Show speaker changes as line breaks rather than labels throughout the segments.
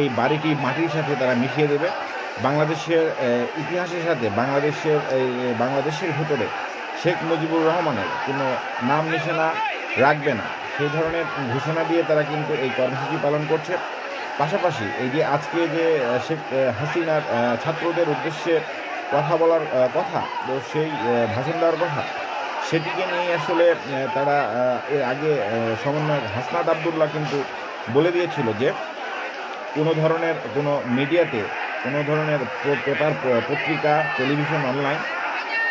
এই বাড়িটি মাটির সাথে তারা মিশিয়ে দেবে। বাংলাদেশের ইতিহাসের সাথে বাংলাদেশের এই বাংলাদেশের ভেতরে শেখ মুজিবুর রহমানের কোনো নাম নিশানা রাখবে না। সেই ধরনের ঘোষণা দিয়ে তারা কিন্তু এই কর্মসূচি পালন করছে। পাশাপাশি এই যে আজকে যে শেখ হাসিনার ছাত্রদের উদ্দেশ্যে কথা বলার কথা, তো সেই ভাষণ দেওয়ার কথা, সেটিকে নিয়ে আসলে তারা এর আগে সমন্বয়ক হাসনাদ আবদুল্লাহ কিন্তু বলে দিয়েছিল যে কোনো ধরনের কোনো মিডিয়াতে, কোনো ধরনের পেপার পত্রিকা, টেলিভিশন অনলাইন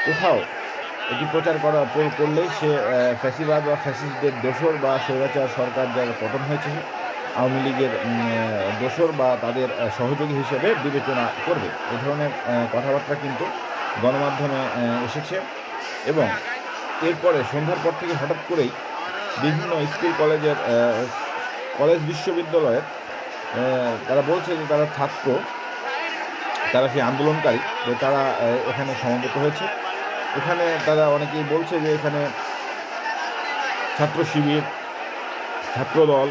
কোথাও এটি প্রচার করা করলেই সে ফ্যাসিবাদ বা ফ্যাসিস্টদের দোসর বা স্বৈরাচার সরকার যার পতন হয়েছে, আওয়ামী লীগের দোসর বা তাদের সহযোগী হিসেবে বিবেচনা করবে। এ ধরনের কথাবার্তা কিন্তু গণমাধ্যমে এসেছে এবং এরপরে সন্ধ্যার পর থেকে হঠাৎ করেই বিভিন্ন স্কুল, কলেজের কলেজ বিশ্ববিদ্যালয়ের তারা বলছে যে তারা ছাত্র তারা সেই আন্দোলনকারী, যে তারা এখানে সমবেত হয়েছে। এখানে তারা অনেকেই বলছে যে এখানে ছাত্র শিবির ছাত্রদল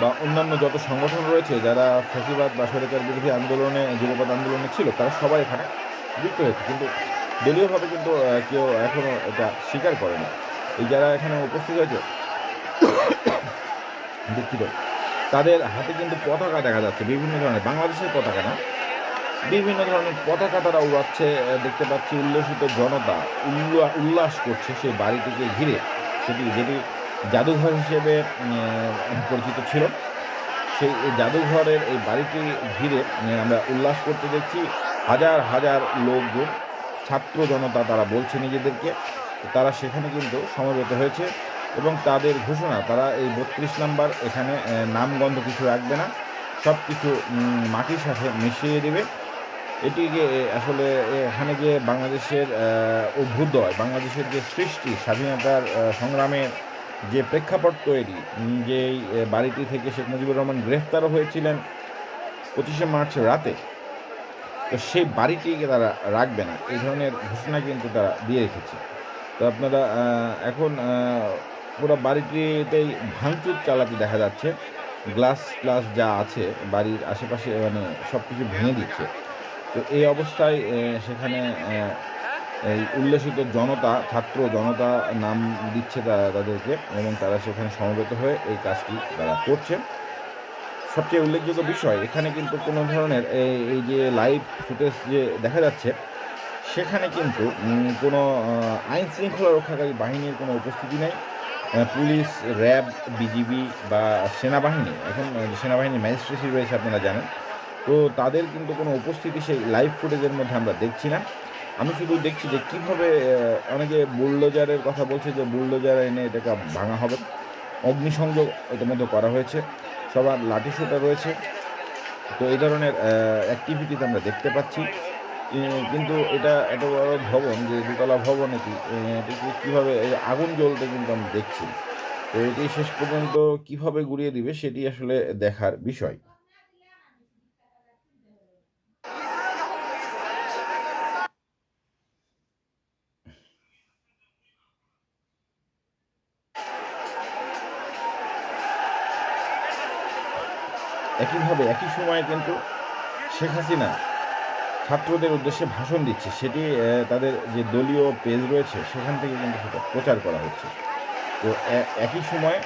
বা অন্যান্য যত সংগঠন রয়েছে, যারা ফ্যাসিবাদ বা স্বৈরাচার বিরোধী আন্দোলনে যুবপদ আন্দোলনে ছিল, তারা সবাই এখানে যুক্ত হয়েছে। কিন্তু দলীয়ভাবে কিন্তু কেউ এখনও এটা স্বীকার করে না এই যারা এখানে উপস্থিত হয়েছে, দুঃখিত। তাদের হাতে কিন্তু পতাকা দেখা যাচ্ছে, বিভিন্ন ধরনের, বাংলাদেশের পতাকা না? বিভিন্ন ধরনের পতাকা তারা উড়াচ্ছে দেখতে পাচ্ছি উল্লসিত জনতা উল্লা- উল্লাস করছে সেই বাড়িটিকে ঘিরে। সেটি যেটি জাদুঘর হিসেবে পরিচিত ছিল। সেই জাদুঘরের এই বাড়িটি ঘিরে আমরা উল্লাস করতে দেখছি হাজার হাজার লোকজন, ছাত্র জনতা তারা বলছে নিজেদেরকে। তারা সেখানে কিন্তু সমবেত হয়েছে। এবং তাদের ঘোষণা তারা এই বত্রিশ নাম্বার এখানে নামগন্ধ কিছু রাখবে না। সব কিছু মাটির সাথে মিশিয়ে দেবে। এটি যে এ, আসলে এখানে যে বাংলাদেশের অভ্যুদয় বাংলাদেশের যে সৃষ্টি স্বাধীনতার সংগ্রামের যে প্রেক্ষাপট তৈরি উম, যে এই, বাড়িটি থেকে শেখ মুজিবুর রহমান গ্রেফতারও হয়েছিলেন পঁচিশে মার্চ রাতে তো সেই বাড়িটিকে তারা রাখবে না। এই ধরনের ঘোষণা কিন্তু তারা দিয়ে রেখেছে। তো আপনারা এখন পুরো বাড়িটিতেই ভাঙচুর চালাতে দেখা যাচ্ছে। গ্লাস গ্লাস যা আছে, বাড়ির আশেপাশে মানে সব কিছু ভেঙে দিচ্ছে। তো এই অবস্থায় সেখানে এই উল্লেসিত জনতা, ছাত্র জনতা নাম দিচ্ছে তারা তাদেরকে এবং তারা সেখানে সমবেত হয়ে এই কাজটি তারা করছে। সবচেয়ে উল্লেখযোগ্য বিষয়, এখানে কিন্তু কোনো ধরনের এই যে লাইভ ফুটেজ যে দেখা যাচ্ছে, সেখানে কিন্তু কোনো আইন শৃঙ্খলা রক্ষাকারী বাহিনীর কোনো উপস্থিতি নেই। পুলিশ, র্যাব, বিজিবি বা সেনাবাহিনী, এখন সেনাবাহিনীর ম্যাজিস্ট্রেসি রয়েছে আপনারা জানেন। তো তাদের কিন্তু কোনো উপস্থিতি সেই লাইভ ফুটেজের মধ্যে আমরা দেখছি না। আমি শুধু দেখছি যে কীভাবে অনেকে বুলডোজারের কথা বলছে যে বুলডোজার এনে এটাকে ভাঙা হবে। অগ্নিসংযোগ ইতিমধ্যে করা হয়েছে। সবার লাঠি সোটা রয়েছে। তো এই ধরনের অ্যাক্টিভিটিস আমরা দেখতে পাচ্ছি। কিন্তু এটা এত বড় ভবন, যে দুতলা ভবন এটি এটিকে কীভাবে আগুন জ্বলতে কিন্তু আমি দেখছি তো এটি শেষ পর্যন্ত কীভাবে গুড়িয়ে দিবে সেটি আসলে দেখার বিষয়। একইভাবে, একই সময়ে কিন্তু শেখ হাসিনা ছাত্রদের উদ্দেশ্যে ভাষণ দিচ্ছে। সেটি তাদের যে দলীয় পেজ রয়েছে, সেখান থেকে কিন্তু সেটা প্রচার করা হচ্ছে। তো একই সময়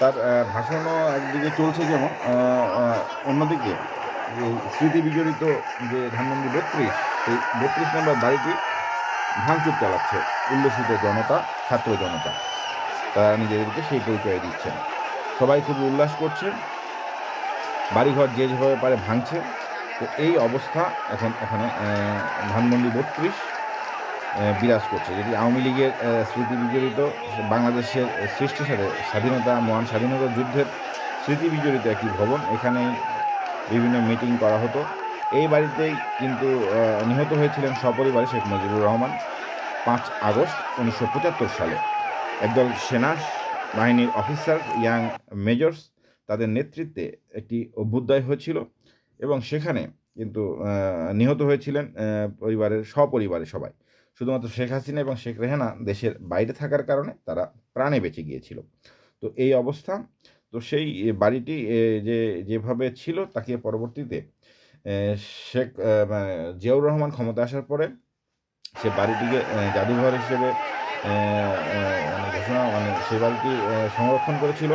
তার ভাষণও একদিকে চলছে যেমন অন্যদিকে যে স্মৃতি বিজড়িত যে ধানমন্ডি বত্রিশ, সেই বত্রিশ নম্বর বাড়িটি ভাঙচুর চালাচ্ছে উল্লসিত জনতা, ছাত্র জনতা। তারা নিজেদেরকে সেই পরিচয় দিচ্ছেন। সবাই খুব উল্লাস করছে। বাড়িঘর যে যেভাবে পারে ভাঙছে। তো এই অবস্থা এখন এখানে ধানমন্ডি বত্রিশ বিরাজ করছে। যেটি আওয়ামী লীগের স্মৃতি বিজড়িত, বাংলাদেশের সৃষ্টির সাথে স্বাধীনতা, মহান স্বাধীনতা যুদ্ধের স্মৃতি বিজড়িত একটি ভবন এখানে বিভিন্ন মিটিং করা হতো। এই বাড়িতেই কিন্তু নিহত হয়েছিলেন সপরিবারে শেখ মুজিবুর রহমান পাঁচ আগস্ট উনিশশো পঁচাত্তর সালে। একদল সেনা বাহিনীর অফিসার ইয়াং মেজর্স তাদের নেতৃত্বে একটি অভ্যুদয় হয়েছিল। এবং সেখানে কিন্তু নিহত হয়েছিলেন পরিবারের সপরিবারে সবাই শুধুমাত্র শেখ হাসিনা এবং শেখ রেহানা দেশের বাইরে থাকার কারণে তারা প্রাণে বেঁচে গিয়েছিল তো এই অবস্থা, তো সেই বাড়িটি যে, যেভাবে ছিল তাকে পরবর্তীতে শেখ মানে জিয়াউর রহমান ক্ষমতা আসার পরে সে বাড়িটিকে জাদুঘর হিসেবে মানে ঘোষণা মানে সে বাড়িটি সংরক্ষণ করেছিল।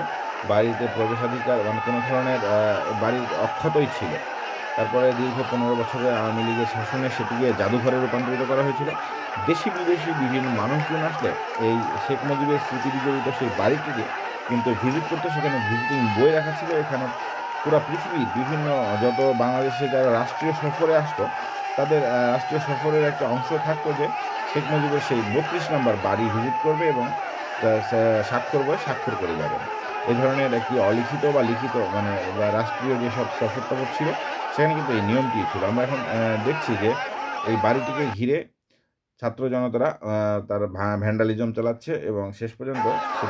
বাড়িতে প্রবেশাধিকার মানে কোনো ধরনের বাড়ির অক্ষতই ছিল। তারপরে দীর্ঘ পনেরো বছরে আওয়ামী লীগের শাসনে সেটিকে জাদুঘরে রূপান্তরিত করা হয়েছিল। দেশি বিদেশি বিভিন্ন মানুষজন আসলে এই শেখ মুজিবের স্মৃতি বিজড়িত সেই বাড়িটিকে কিন্তু ভিজিট করতে সেখানে ভিজিটিং বই রাখা ছিল। এখানে পুরা পৃথিবীর বিভিন্ন যত বাংলাদেশে যারা রাষ্ট্রীয় সফরে আসতো, তাদের রাষ্ট্রীয় সফরের একটা অংশ থাকতো যে শেখ মুজিবের সেই বত্রিশ নম্বর বাড়ি ভিজিট করবে এবং স্বাক্ষর বইয়ে স্বাক্ষর করে যাবেন। এ ধরনের একটি অলিখিত বা লিখিত মানে বা রাষ্ট্রীয় যেসব সফর-টফর ছিল, সেখানে কিন্তু এই নিয়মটি ছিল। আমরা এখন দেখছি যে এই বাড়িটিকে ঘিরে ছাত্র জনতারা তার ভ্যান্ডালিজম চালাচ্ছে এবং শেষ পর্যন্ত